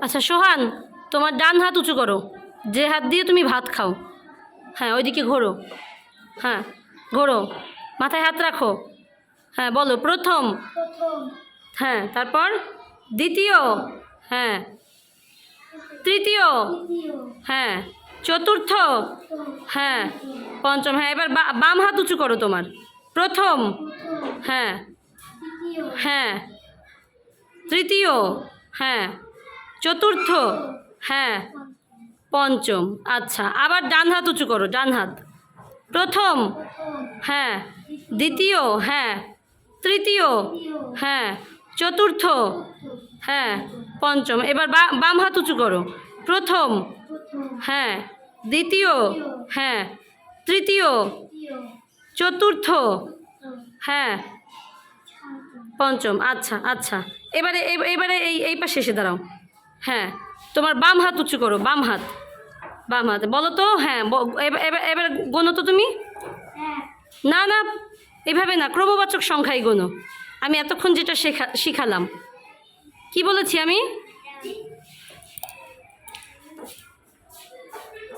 আচ্ছা সোহান তোমার ডান হাত উঁচু করো। যে হাত দিয়ে তুমি ভাত খাও। হ্যাঁ ওইদিকে ঘোরো। হ্যাঁ ঘোরো। মাথায় হাত রাখো। হ্যাঁ বলো প্রথম। হ্যাঁ তারপর দ্বিতীয়। হ্যাঁ তৃতীয়। হ্যাঁ চতুর্থ। হ্যাঁ পঞ্চম। হ্যাঁ এবার বাম হাত উঁচু করো তোমার। প্রথম। হ্যাঁ। হ্যাঁ তৃতীয়। হ্যাঁ চতুর্থ হ্যাঁ পঞ্চম আচ্ছা আবার ডান হাত উঁচু করো, ডান হাত। প্রথম হ্যাঁ দ্বিতীয় হ্যাঁ তৃতীয় হ্যাঁ চতুর্থ হ্যাঁ পঞ্চম, এবার বাম হাত উঁচু করো। প্রথম হ্যাঁ দ্বিতীয় হ্যাঁ তৃতীয়, চতুর্থ হ্যাঁ পঞ্চম আচ্ছা আচ্ছা এবারে এবারে এই এই পাশে এসে দাঁড়াও। হ্যাঁ তোমার বাম হাত উঁচু করো বাম হাত। বাম হাত বলো তো হ্যাঁ এবার এবার গোনো তো তুমি? না না এভাবে না ক্রমবাচক সংখ্যাই গোনো। আমি এতক্ষণ যেটা শেখা শিখালাম। কি বলেছি আমি?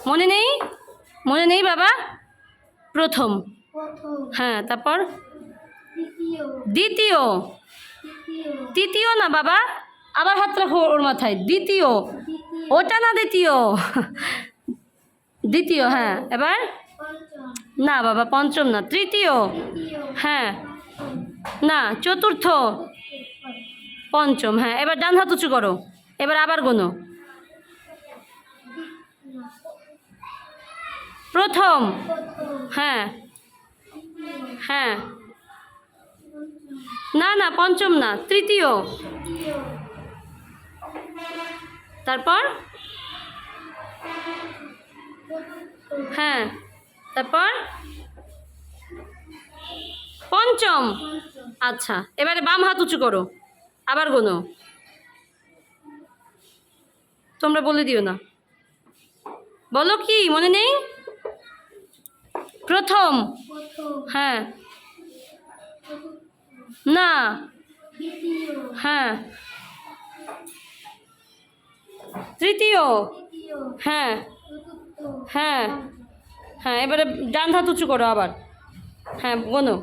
মনে নেই? মনে নেই বাবা? প্রথম। হ্যাঁ তারপর? দ্বিতীয়। তৃতীয় না বাবা? আবার হাত রাখো ওর মাথায়। দ্বিতীয়। ওটা না দ্বিতীয়? দ্বিতীয় হ্যাঁ। এবার? না বাবা, পঞ্চম না, তৃতীয়। হ্যাঁ। না, চতুর্থ। পঞ্চম হ্যাঁ। এবার ডান হাত উঁচু করো। এবার আবার গোনো। প্রথম। হ্যাঁ। হ্যাঁ। না না, পঞ্চম না, তৃতীয়। তারপর? হ্যাঁ তারপর? পঞ্চম। আচ্ছা এবারে বাম হাত উঁচু করো, আবার গোনো। তোমরা বলে দিও না। বলো কি, মনে নেই? প্রথম। হ্যাঁ। না। হ্যাঁ। তৃতীয়। হ্যাঁ। হ্যাঁ। হ্যাঁ এবারে ডান হাত উঁচু করো আবার। হ্যাঁ গোনো।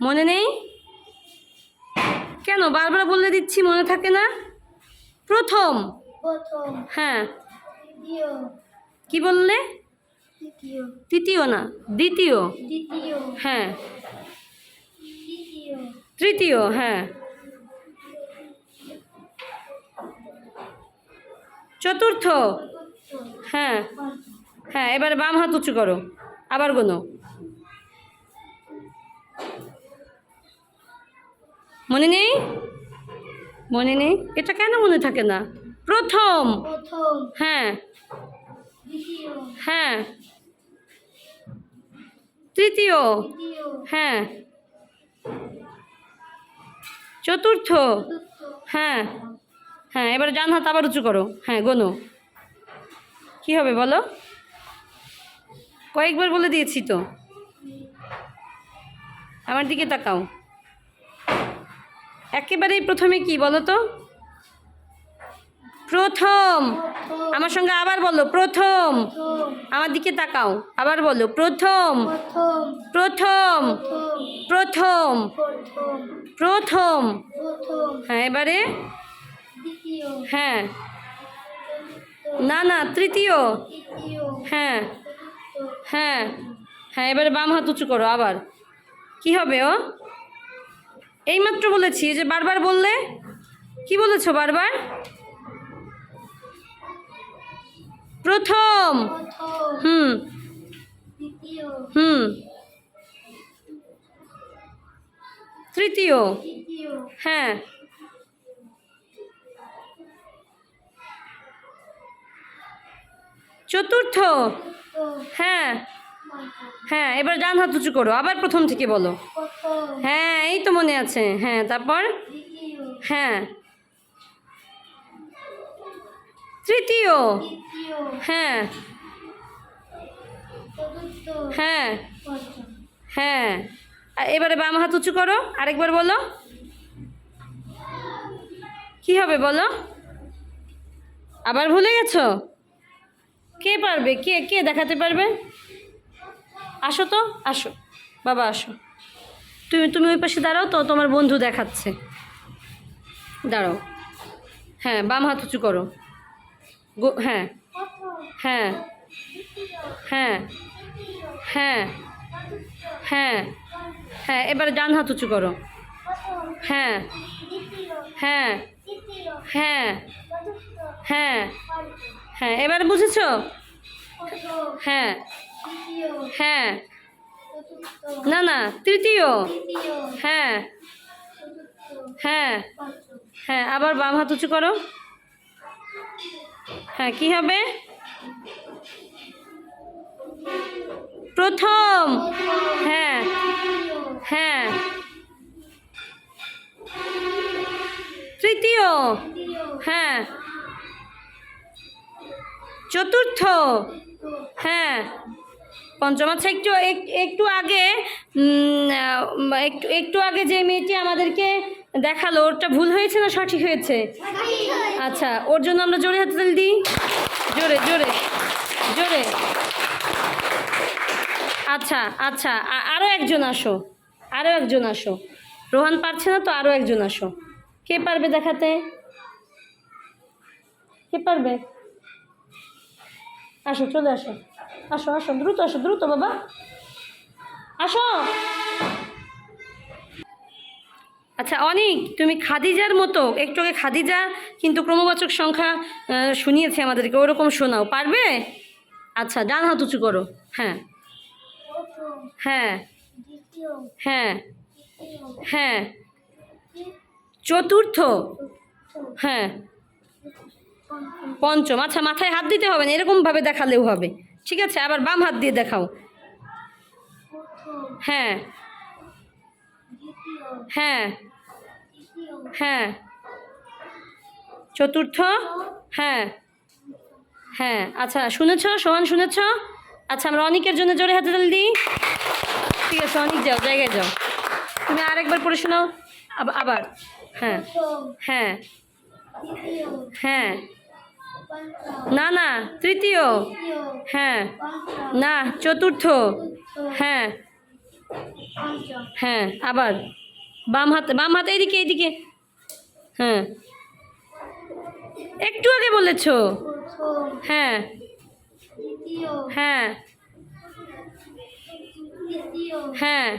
মনে নেই? কেন? বারবার বলে দিচ্ছি মনে থাকে না? প্রথম। হ্যাঁ। কি বললে? তৃতীয়। না দ্বিতীয়। হ্যাঁ। তৃতীয় হ্যাঁ। চতুর্থ। হ্যাঁ হ্যাঁ এবারে বাম হাত উঁচু করো। আবার গোনো। মনে নেই মনে নেই এটা কেন মনে থাকে না? প্রথম। হ্যাঁ। হ্যাঁ। তৃতীয়। হ্যাঁ। চতুর্থ। হ্যাঁ। হ্যাঁ এবার ডান হাত আবার উঁচু করো। হ্যাঁ গোনো। কি হবে বলো? কয়েকবার বলে দিয়েছি তো। আমার দিকে তাকাও। একেবারেই প্রথমে কি বলো তো? প্রথম। আমার সঙ্গে আবার বলো প্রথম। আমার দিকে তাকাও আবার বলো প্রথম। প্রথম। প্রথম। প্রথম। হ্যাঁ এবারে হ্যাঁ। না না তৃতীয়। হ্যাঁ। হ্যাঁ। হ্যাঁ এবারে বাম হাত উঁচু করো আবার। কি হবে ও? এইমাত্র বলেছি যে বারবার বললে কি বলেছ বারবার? প্রথম। হুম। হুম। তৃতীয়। হ্যাঁ। চতুর্থ? হ্যাঁ। হ্যাঁ এবার ডান হাত উঁচু করো। আবার প্রথম থেকে বলো। হ্যাঁ এই তো মনে আছে। হ্যাঁ তারপর? হ্যাঁ। তৃতীয়। হ্যাঁ। হ্যাঁ। হ্যাঁ। এবারে বাম হাত উঁচু করো। আরেকবার বলো। কি হবে বলো? আবার ভুলে গেছো? কে পারবে? কে কে দেখাতে পারবে? আসো তো, আসো। বাবা, আসো। তুমি তুমি ওই পাশে দাঁড়াও তো, তোমার বন্ধু দেখাচ্ছে। দাঁড়াও। হ্যাঁ বাম হাত উঁচু করো। গো- হ্যাঁ। হ্যাঁ। হ্যাঁ। হ্যাঁ। হ্যাঁ। হ্যাঁ এবারে ডান হাত উঁচু করো। হ্যাঁ। হ্যাঁ। হ্যাঁ। হ্যাঁ। হ্যাঁ এবারে বুঝেছ? হ্যাঁ। হ্যাঁ। না না, তৃতীয়। হ্যাঁ। হ্যাঁ। হ্যাঁ আবার বাম হাত উঁচু করো। হ্যাঁ কি হবে? প্রথম। হ্যাঁ। হ্যাঁ। তৃতীয়। হ্যাঁ। চতুর্থ। হ্যাঁ পঞ্চম। আচ্ছা একটু একটু আগে একটু একটু আগে যে মেয়েটি আমাদেরকে দেখাল, ওরটা ভুল হয়েছে না সঠিক হয়েছে? আচ্ছা ওর জন্য আমরা জোরে হাতে তালি দিই? জোরে জোরে জোরে। আচ্ছা আচ্ছা আরও একজন আসো আরও একজন আসো। রোহান পারছে না তো আরও একজন আসো। কে পারবে দেখাতে? কে পারবে? আসো, চলে আসো। আসো আসো, দ্রুত আসো, দ্রুত, বাবা। আসো। আচ্ছা অনেক, তুমি খাদিজার মতো, একটু আগে খাদিজা কিন্তু ক্রমবাচক সংখ্যা শুনিয়েছে আমাদেরকে, ওরকম শোনাও, পারবে? আচ্ছা ডান হাত উঁচু করো হ্যাঁ। হ্যাঁ। হ্যাঁ। হ্যাঁ। চতুর্থ। হ্যাঁ। পঞ্চম। আচ্ছা মাথায় হাত দিতে হবে না, এরকমভাবে দেখালেও হবে। ঠিক আছে, আবার বাম হাত দিয়ে দেখাও। হ্যাঁ। হ্যাঁ। হ্যাঁ। চতুর্থ। হ্যাঁ। হ্যাঁ। আচ্ছা শুনেছ? সোহান, শুনেছ? আচ্ছা আমরা অনিকের জন্য জোরে হাতে তালি দিই। ঠিক আছে, অনিক যাও, জায়গায় যাও। তুমি আরেকবার পড়ে শোনাও। আব- আবার। হ্যাঁ। হ্যাঁ। হ্যাঁ। না না, তৃতীয়। হ্যাঁ না, চতুর্থ। হ্যাঁ হ্যাঁ আবার। বাম হাতে বাম হাতে এইদিকে এইদিকে। হ্যাঁ। একটু আগে বলেছ। হ্যাঁ। হ্যাঁ। হ্যাঁ।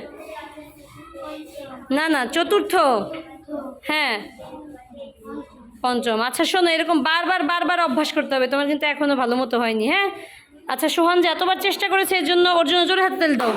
না না, চতুর্থ। হ্যাঁ। পঞ্চম। আচ্ছা শোনো, এরকম বারবার বারবার অভ্যাস করতে হবে। তোমার কিন্তু এখনও ভালো মতো হয়নি হ্যাঁ? আচ্ছা সোহান যে এতবার চেষ্টা করেছে, এর জন্য ওর জন্য জোরে হাত তেল দাও।